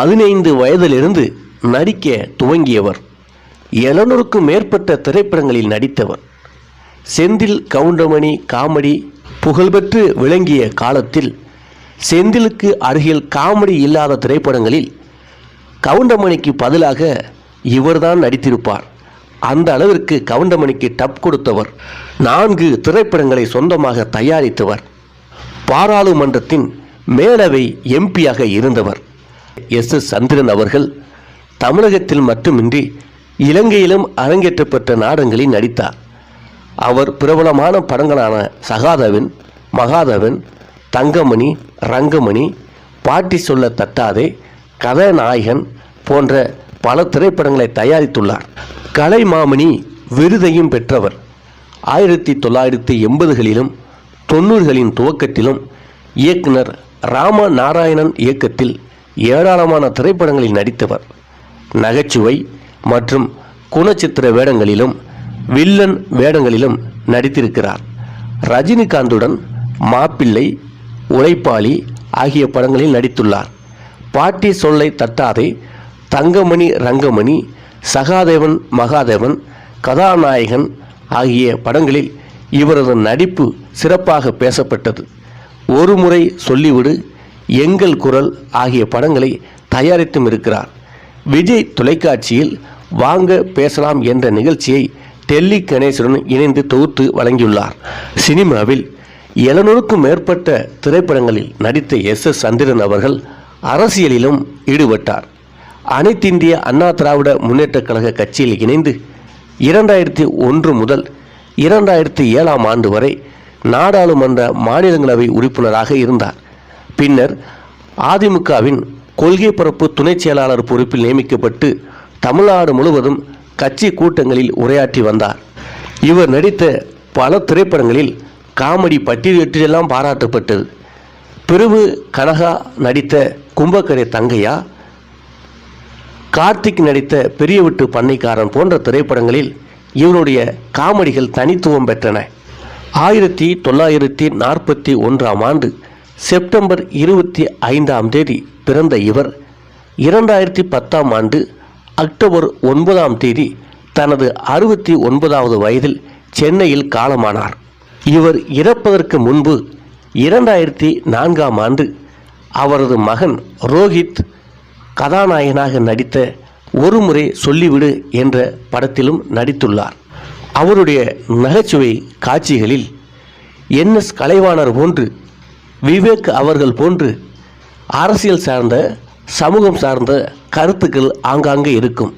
பதினைந்து வயதிலிருந்து நடிக்க துவங்கியவர். எழுநூறுக்கும் மேற்பட்ட திரைப்படங்களில் நடித்தவர். செந்தில் கவுண்டமணி காமெடி புகழ்பெற்று விளங்கிய காலத்தில் செந்திலுக்கு அருகில் காமெடி இல்லாத திரைப்படங்களில் கவுண்டமணிக்கு பதிலாக இவர்தான் நடித்திருப்பார். அந்த அளவிற்கு கவுண்டமணிக்கு டப் கொடுத்தவர் நான்கு திரைப்படங்களை சொந்தமாக தயாரித்தவர். பாராளுமன்றத்தின் மேலவை எம்பியாக இருந்தவர். எஸ் எஸ் சந்திரன் அவர்கள் தமிழகத்தில் மட்டுமின்றி இலங்கையிலும் அரங்கேற்றப்பட்ட நாடங்களில் நடித்தார். அவர் பிரபலமான படங்களான சகாதவன் மகாதவன் தங்கமணி ரங்கமணி பாட்டி சொல்ல தட்டாதே கதாநாயகன் போன்ற பல திரைப்படங்களை தயாரித்துள்ளார். கலைமாமணி விருதையும் பெற்றவர். ஆயிரத்தி தொள்ளாயிரத்தி எண்பதுகளிலும் தொண்ணூறுகளின் துவக்கத்திலும் இயக்குனர் ராம நாராயணன் இயக்கத்தில் ஏராளமான திரைப்படங்களில் நடித்தவர். நகைச்சுவை மற்றும் குணச்சித்திர வேடங்களிலும் வில்லன் வேடங்களிலும் நடித்திருக்கிறார். ரஜினிகாந்துடன் மாப்பிள்ளை உழைப்பாளி ஆகிய படங்களில் நடித்துள்ளார். பாட்டி சொல்லை தட்டாதே தங்கமணி ரங்கமணி சகாதேவன் மகாதேவன் கதாநாயகன் ஆகிய படங்களில் இவரது நடிப்பு சிறப்பாக பேசப்பட்டது. ஒரு முறை சொல்லிவிடு எங்கள் குரல் ஆகிய படங்களை தயாரித்தும் இருக்கிறார். விஜய் தொலைக்காட்சியில் வாங்க பேசலாம் என்ற நிகழ்ச்சியை டெல்லி கணேசனுடன் இணைந்து தொகுத்து வழங்கியுள்ளார். சினிமாவில் எழுநூறுக்கும் மேற்பட்ட திரைப்படங்களில் நடித்த எஸ் எஸ் சந்திரன் அவர்கள் அரசியலிலும் ஈடுபட்டார். அனைத்திந்திய அண்ணா திராவிட முன்னேற்றக் கழக கட்சியில் இணைந்து இரண்டாயிரத்தி ஒன்று முதல் இரண்டாயிரத்தி ஏழாம் ஆண்டு வரை நாடாளுமன்ற மாநிலங்களவை உறுப்பினராக இருந்தார். பின்னர் அதிமுகவின் கொள்கை பரப்பு துணைச் செயலாளர் பொறுப்பில் நியமிக்கப்பட்டு தமிழ்நாடு முழுவதும் கட்சி கூட்டங்களில் உரையாற்றி வந்தார். இவர் நடித்த பல திரைப்படங்களில் காமெடி பட்டியலிட்டெல்லாம் பாராட்டப்பட்டது. பிரிவு கனகா நடித்த கும்பக்கரை தங்கையா கார்த்திக் நடித்த பெரிய வீட்டு பண்ணைக்காரன் போன்ற திரைப்படங்களில் இவருடைய காமெடிகள் தனித்துவம் பெற்றன. ஆயிரத்தி தொள்ளாயிரத்தி நாற்பத்தி ஒன்றாம் ஆண்டு செப்டம்பர் இருபத்தி ஐந்தாம் தேதி பிறந்த இவர் இரண்டாயிரத்தி பத்தாம் ஆண்டு அக்டோபர் ஒன்பதாம் தேதி தனது அறுபத்தி ஒன்பதாவது வயதில் சென்னையில் காலமானார். இவர் இறப்பதற்கு முன்பு இரண்டாயிரத்தி நான்காம் ஆண்டு அவரது மகன் ரோஹித் கதாநாயகனாக நடித்த ஒருமுறை சொல்லிவிடு என்ற படத்திலும் நடித்துள்ளார். அவருடைய நகைச்சுவை காட்சிகளில் என் எஸ் கலைவாணர் போன்று விவேக் அவர்கள் போன்று அரசியல் சார்ந்த சமூகம் சார்ந்த கருத்துக்கள் ஆங்காங்கே இருக்கும்.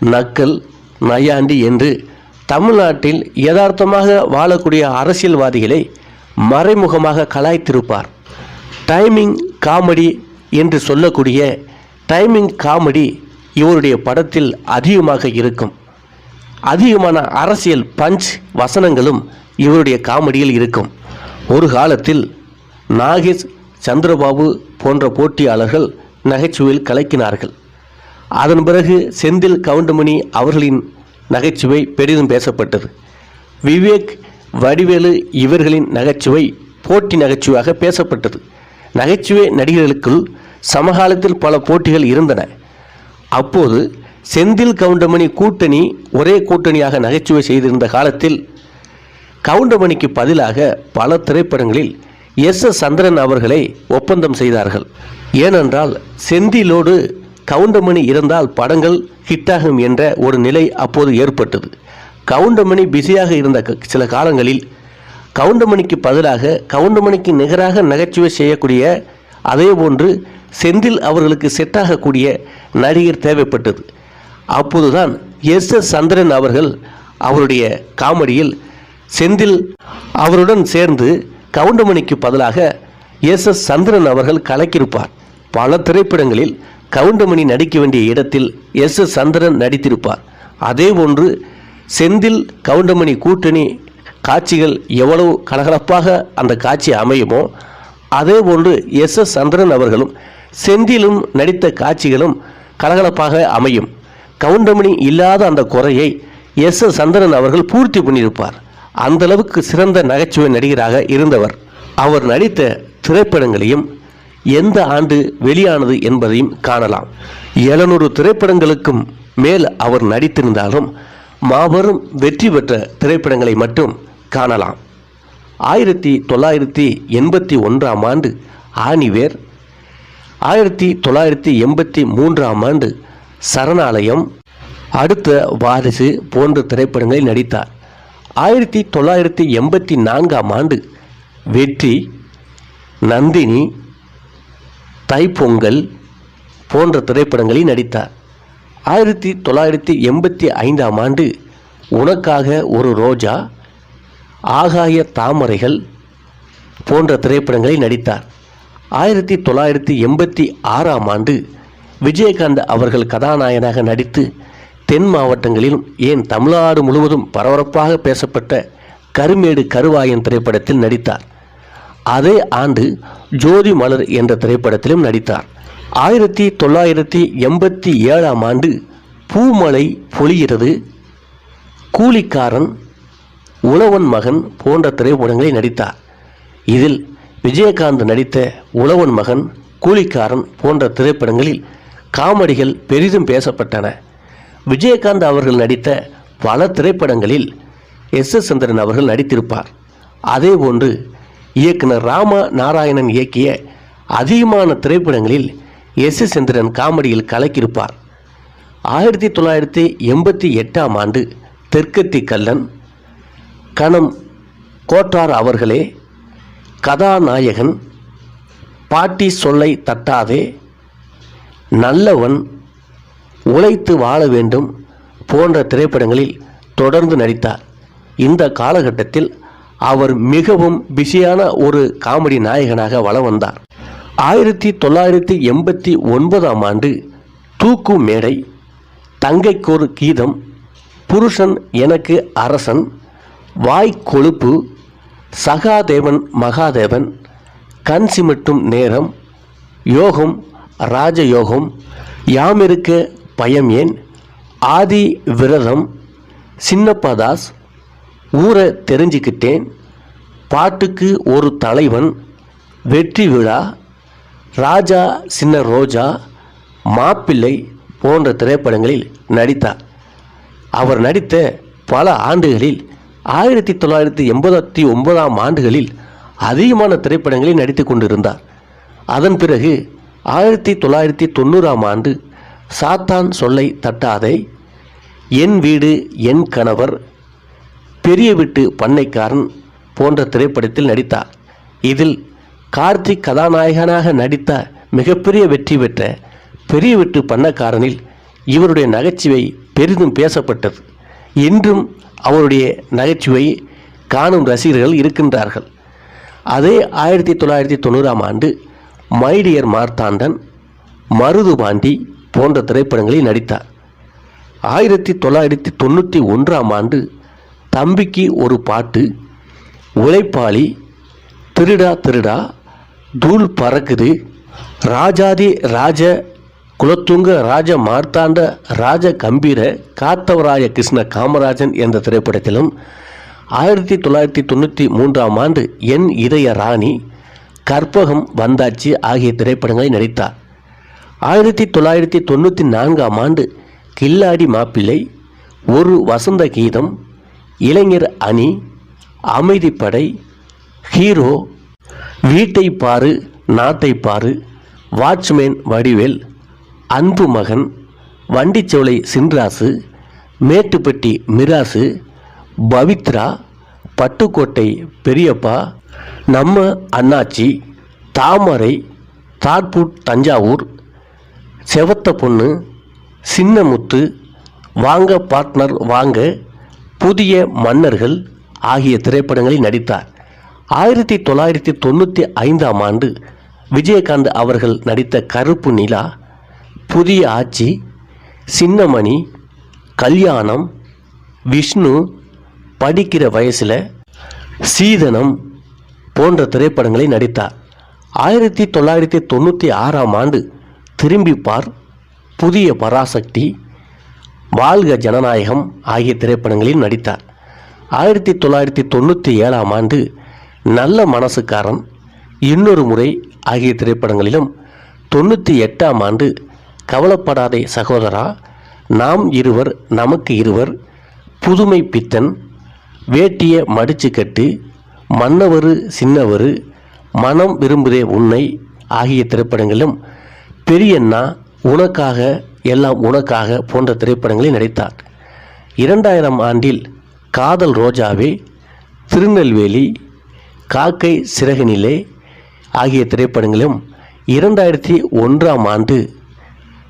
நக்கல் நையாண்டி என்று தமிழ்நாட்டில் யதார்த்தமாக வாழக்கூடிய அரசியல்வாதிகளை மறைமுகமாக கலாய்த்திருப்பார். டைமிங் காமெடி என்று சொல்லக்கூடிய டைமிங் காமெடி இவருடைய படத்தில் அதிகமாக இருக்கும். அதிகமான அரசியல் பஞ்ச் வசனங்களும் இவருடைய காமெடியில் இருக்கும். ஒரு காலத்தில் நாகேஷ் சந்திரபாபு போன்ற போட்டியாளர்கள் நகைச்சுவையில் கலக்கினார்கள். அதன் பிறகு செந்தில் கவுண்டமணி அவர்களின் நகைச்சுவை பெரிதும் பேசப்பட்டது. விவேக் வடிவேலு இவர்களின் நகைச்சுவை போட்டி நகைச்சுவையாக பேசப்பட்டது. நகைச்சுவை நடிகர்களுக்குள் சமகாலத்தில் பல போட்டிகள் இருந்தன. அப்போது செந்தில் கவுண்டமணி கூட்டணி ஒரே கூட்டணியாக நகைச்சுவை செய்திருந்த காலத்தில் கவுண்டமணிக்கு பதிலாக பல திரைப்படங்களில் எஸ் எஸ் சந்திரன் அவர்களை ஒப்பந்தம் செய்தார்கள். ஏனென்றால் செந்திலோடு கவுண்டமணி இருந்தால் படங்கள் ஹிட்டாகும் என்ற ஒரு நிலை அப்போது ஏற்பட்டது. கவுண்டமணி பிஸியாக இருந்த க- சில காலங்களில் கவுண்டமணிக்கு பதிலாக கவுண்டமணிக்கு நிகராக நகைச்சுவை செய்யக்கூடிய அதே போன்று செந்தில் அவர்களுக்கு செட்டாகக்கூடிய நடிகர் தேவைப்பட்டது. அப்போதுதான் எஸ் எஸ் சந்திரன் அவர்கள் அவருடைய காமெடியில் செந்தில் அவருடன் சேர்ந்து கவுண்டமணிக்கு பதிலாக எஸ் எஸ் சந்திரன் அவர்கள் கலக்கியிருப்பார். பல திரைப்படங்களில் கவுண்டமணி நடிக்க வேண்டிய இடத்தில் எஸ் எஸ் சந்திரன் நடித்திருப்பார். அதே போன்று செந்தில் கவுண்டமணி கூட்டணி காட்சிகள் எவ்வளவு கலகலப்பாக அந்த காட்சி அமையுமோ அதே போன்று எஸ் எஸ் சந்திரன் அவர்களும் செந்திலும் நடித்த காட்சிகளும் கலகலப்பாக அமையும். கவுண்டமணி இல்லாத அந்த குறையை எஸ் எஸ் சந்திரன் அவர்கள் பூர்த்தி பண்ணியிருப்பார். அந்த அளவுக்கு சிறந்த நகைச்சுவை நடிகராக இருந்தவர். அவர் நடித்த திரைப்படங்களையும் எந்த ஆண்டு வெளியானது என்பதையும் காணலாம். எழுநூறு திரைப்படங்களுக்கும் மேல் அவர் நடித்திருந்தாலும் மாபெரும் வெற்றி பெற்ற திரைப்படங்களை மட்டும் காணலாம். ஆயிரத்தி தொள்ளாயிரத்தி எண்பத்தி ஒன்றாம் ஆண்டு ஆணிவேர் ஆயிரத்தி தொள்ளாயிரத்தி எண்பத்தி மூன்றாம் ஆண்டு சரணாலயம் அடுத்த வாரிசு போன்ற திரைப்படங்களில் நடித்தார். ஆயிரத்தி தொள்ளாயிரத்தி எண்பத்தி நான்காம் ஆண்டு வெற்றி நந்தினி தைப்பொங்கல் போன்ற திரைப்படங்களில் நடித்தார். ஆயிரத்தி தொள்ளாயிரத்தி எண்பத்தி ஐந்தாம் ஆண்டு உனக்காக ஒரு ரோஜா ஆகாய தாமரைகள் போன்ற திரைப்படங்களில் நடித்தார். ஆயிரத்தி தொள்ளாயிரத்தி எண்பத்தி ஆறாம் ஆண்டு விஜயகாந்த் அவர்கள் கதாநாயகனாக நடித்து தென் மாவட்டங்களிலும் ஏன் தமிழ்நாடு முழுவதும் பரபரப்பாக பேசப்பட்ட கருமேடு கருவாயன் திரைப்படத்தில் நடித்தார். அதே ஆண்டு ஜோதி மலர் என்ற திரைப்படத்திலும் நடித்தார். ஆயிரத்தி தொள்ளாயிரத்தி எண்பத்தி ஏழாம் ஆண்டு பூமலை பொழிகிறது கூலிக்காரன் உழவன் மகன் போன்ற திரைப்படங்களில் நடித்தார். இதில் விஜயகாந்த் நடித்த உழவன் மகன் கூலிக்காரன் போன்ற திரைப்படங்களில் காமெடிகள் பெரிதும் பேசப்பட்டன. விஜயகாந்த் அவர்கள் நடித்த பல திரைப்படங்களில் எஸ் எஸ் சந்திரன் அவர்கள் நடித்திருப்பார். அதேபோன்று இயக்குனர் ராம நாராயணன் இயக்கிய அதிகமான திரைப்படங்களில் எஸ் எஸ் சந்திரன் காமெடியில் கலக்கியிருப்பார். ஆயிரத்தி தொள்ளாயிரத்தி எண்பத்தி எட்டாம் ஆண்டு தெற்கத்தி கல்லன் கணம் கோட்டார் அவர்களே கதாநாயகன் பாட்டி சொல்லை தட்டாதே நல்லவன் உழைத்து வாழ வேண்டும் போன்ற திரைப்படங்களில் தொடர்ந்து நடித்தார். இந்த காலகட்டத்தில் அவர் மிகவும் பிஸியான ஒரு காமெடி நாயகனாக வலம் வந்தார். ஆயிரத்தி தொள்ளாயிரத்தி எண்பத்தி ஒன்பதாம் ஆண்டு தூக்கு மேடை தங்கைக்கொரு கீதம் புருஷன் எனக்கு அரசன் வாய் கொழுப்பு சகாதேவன் மகாதேவன் கண் சிமிட்டும் நேரம் யோகம் ராஜயோகம் யாமிருக்க பயம் ஏன்? ஆதி விரதம் சின்னப்பதாஸ் ஊரை தெரிஞ்சுக்கிட்டேன். பாட்டுக்கு ஒரு தலைவன் வெற்றி விழா ராஜா சின்ன ரோஜா மாப்பிள்ளை போன்ற திரைப்படங்களில் நடித்தார். அவர் நடித்த பல ஆண்டுகளில் ஆயிரத்தி தொள்ளாயிரத்தி எண்பத்தி ஒன்பதாம் ஆண்டுகளில் அதிகமான திரைப்படங்களில் நடித்து கொண்டிருந்தார். அதன் பிறகு ஆயிரத்தி தொள்ளாயிரத்தி தொண்ணூறாம் ஆண்டு சாத்தான் சொல்லை தட்டாதே என் வீடு என் கணவர் பெரிய வீட்டு பண்ணைக்காரன் போன்ற திரைப்படத்தில் நடித்தார். இதில் கார்த்திக் கதாநாயகனாக நடித்த மிகப்பெரிய வெற்றி பெற்ற பெரிய வீட்டு பண்ணக்காரனில் இவருடைய நகைச்சுவை பெரிதும் பேசப்பட்டது. இன்றும் அவருடைய நகைச்சுவை காணும் ரசிகர்கள் இருக்கின்றார்கள். அதே ஆயிரத்தி தொள்ளாயிரத்தி தொண்ணூறாம் ஆண்டு மைடியர் மார்த்தாண்டன் மருது பாண்டி போன்ற திரைப்படங்களில் நடித்தார். ஆயிரத்தி தொள்ளாயிரத்தி தொண்ணூற்றி ஒன்றாம் ஆண்டு தம்பிக்கு ஒரு பாட்டு உழைப்பாளி திருடா திருடா தூள் பறக்குது ராஜாதி ராஜ குலத்துங்க ராஜ மார்த்தாண்ட ராஜ கம்பீர காத்தவராய கிருஷ்ண காமராஜன் என்ற திரைப்படத்திலும் ஆயிரத்தி தொள்ளாயிரத்தி தொண்ணூற்றி மூன்றாம் ஆண்டு என் இதய ராணி கற்பகம் வந்தாச்சி ஆகிய திரைப்படங்களை நடித்தார். ஆயிரத்தி தொள்ளாயிரத்தி தொண்ணூற்றி நான்காம் ஆண்டு கில்லாடி மாப்பிள்ளை ஒரு வசந்த கீதம் இளைஞர் அணி அமைதிப்படை ஹீரோ வீட்டை பாரு நாட்டை பாரு வாட்ச்மேன் வடிவேல் அன்பு மகன் வண்டிச்சோலை சின்ராசு மேட்டுப்பட்டி மிராசு பவித்ரா பட்டுக்கோட்டை பெரியப்பா நம்ம அண்ணாச்சி தாமரை தாட்பூட் தஞ்சாவூர் செவத்த பொண்ணு சின்னமுத்து வாங்க பார்ட்னர் வாங்க புதிய மன்னர்கள் ஆகிய திரைப்படங்களில் நடித்தார். ஆயிரத்தி தொள்ளாயிரத்தி தொண்ணூற்றி ஐந்தாம் ஆண்டு விஜயகாந்த் அவர்கள் நடித்த கருப்பு நிலா புதிய ஆட்சி சின்னமணி கல்யாணம் விஷ்ணு படிக்கிற வயசில் சீதனம் போன்ற திரைப்படங்களை நடித்தார். ஆயிரத்தி தொள்ளாயிரத்தி தொண்ணூற்றி ஆறாம் ஆண்டு திரும்பிப்பார். புதிய பராசக்தி வாழ்க ஜனநாயகம் ஆகிய திரைப்படங்களில் நடித்தார். ஆயிரத்தி தொள்ளாயிரத்தி தொண்ணூற்றி ஏழாம் ஆண்டு நல்ல மனசுக்காரன் இன்னொரு முறை ஆகிய திரைப்படங்களிலும் தொண்ணூற்றி எட்டாம் ஆண்டு கவலைப்படாதே சகோதரா நாம் இருவர் நமக்கு இருவர் புதுமை பித்தன் வேட்டிய மடிச்சு கட்டு மன்னவரு சின்னவரு மனம் விரும்புதே உன்னை ஆகிய திரைப்படங்களிலும் பெரியண்ணா உனக்காக எல்லாம் உனக்காக போன்ற திரைப்படங்களில் நடித்தார். இரண்டாயிரம் ஆண்டில் காதல் ரோஜாவே திருநெல்வேலி காக்கை சிறகினிலே ஆகிய திரைப்படங்களிலும் இரண்டாயிரத்தி ஒன்றாம் ஆண்டு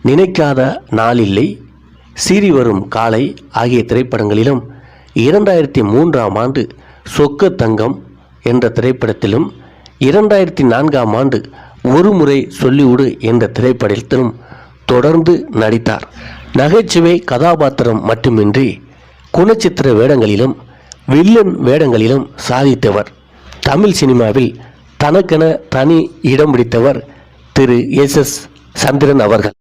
நினைக்காத நாளில்லை சீறி வரும் காலை ஆகிய திரைப்படங்களிலும் இரண்டாயிரத்தி மூன்றாம் ஆண்டு சொக்க தங்கம் என்ற திரைப்படத்திலும் இரண்டாயிரத்தி நான்காம் ஆண்டு ஒரு முறை சொல்லிவிடு என்ற திரைப்படத்திலும் தொடர்ந்து நடித்தார். நகைச்சுவை கதாபாத்திரம் மட்டுமின்றி குணச்சித்திர வேடங்களிலும் வில்லன் வேடங்களிலும் சாதித்தவர். தமிழ் சினிமாவில் தனக்கென தனி இடம் பிடித்தவர் திரு எஸ் எஸ் சந்திரன் அவர்கள்.